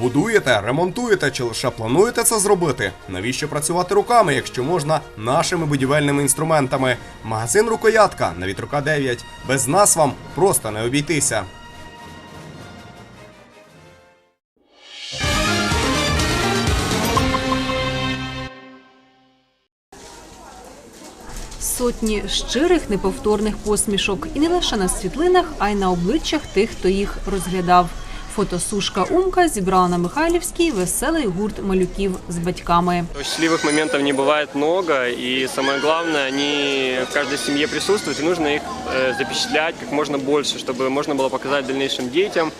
Будуєте, ремонтуєте чи лише плануєте це зробити? Навіщо працювати руками, якщо можна нашими будівельними інструментами? Магазин Рукоятка на вітрука 9. Без нас вам просто не обійтися. Сотні щирих неповторних посмішок і не лише на світлинах, а й на обличчях тих, хто їх розглядав. Фотосушка Умка зібрала на Михайлівській веселий гурт малюків з батьками. Счастливых моментов не бывает много, и самое главное, они в каждой семье присутствуют, и нужно их э, запечатлять как можно больше, чтобы можно было показать дальнейшим детям,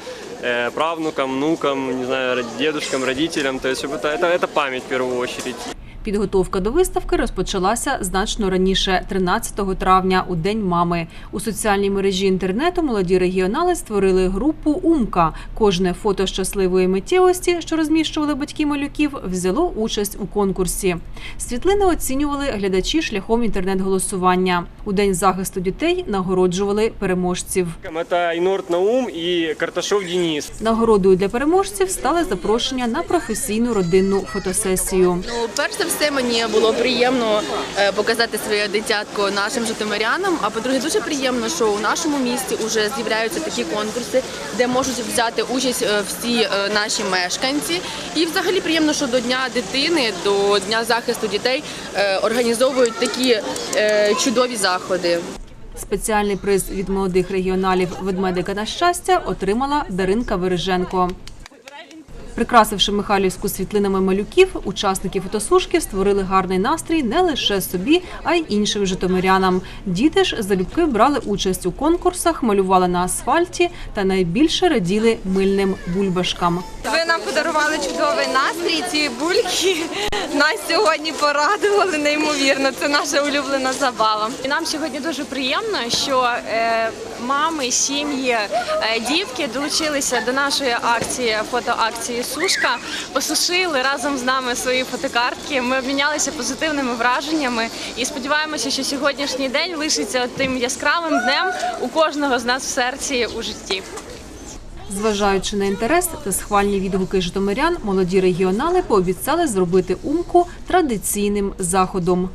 э, правнукам, внукам, не знаю, род- дедушкам, родителям. То есть чтобы это, это, это память в первую очередь. Підготовка до виставки розпочалася значно раніше, 13 травня, у день мами. У соціальній мережі інтернету молоді регіонали створили групу Умка. Кожне фото щасливої миттєвості, що розміщували батьки малюків, взяло участь у конкурсі. Світлини оцінювали глядачі шляхом інтернет-голосування. У день захисту дітей нагороджували переможців. Это Инорт Наум и Карташов Денис. Нагородою для переможців стали запрошення на професійну родинну фотосесію. Ну, перш за все, мені було приємно е, показати своє дитятко нашим житомирянам. А по-друге, дуже приємно, що у нашому місті вже з'являються такі конкурси, де можуть взяти участь е, всі е, наші мешканці. І взагалі приємно, що до Дня дитини, до Дня захисту дітей організовують такі чудові заходи. Спеціальний приз від молодих регіоналів ведмедика на щастя отримала Даринка Вереженко. Прикрасивши Михайлівську світлинами малюків, учасники фотосушки створили гарний настрій не лише собі, а й іншим житомирянам. Діти ж залюбки брали участь у конкурсах, малювали на асфальті та найбільше раділи мильним бульбашкам. Ви нам подарували чудовий настрій. Ці бульки нас сьогодні порадували неймовірно. Це наша улюблена забава. І нам сьогодні дуже приємно, що е, мами, сім'ї, е, дітки долучилися до нашої акції, фотоакції Сушка, посушили разом з нами свої фотокартки. Ми обмінялися позитивними враженнями і сподіваємося, що сьогоднішній день лишиться тим яскравим днем у кожного з нас в серці у житті. Зважаючи на інтерес та схвальні відгуки житомирян, молоді регіонали пообіцяли зробити умку традиційним заходом.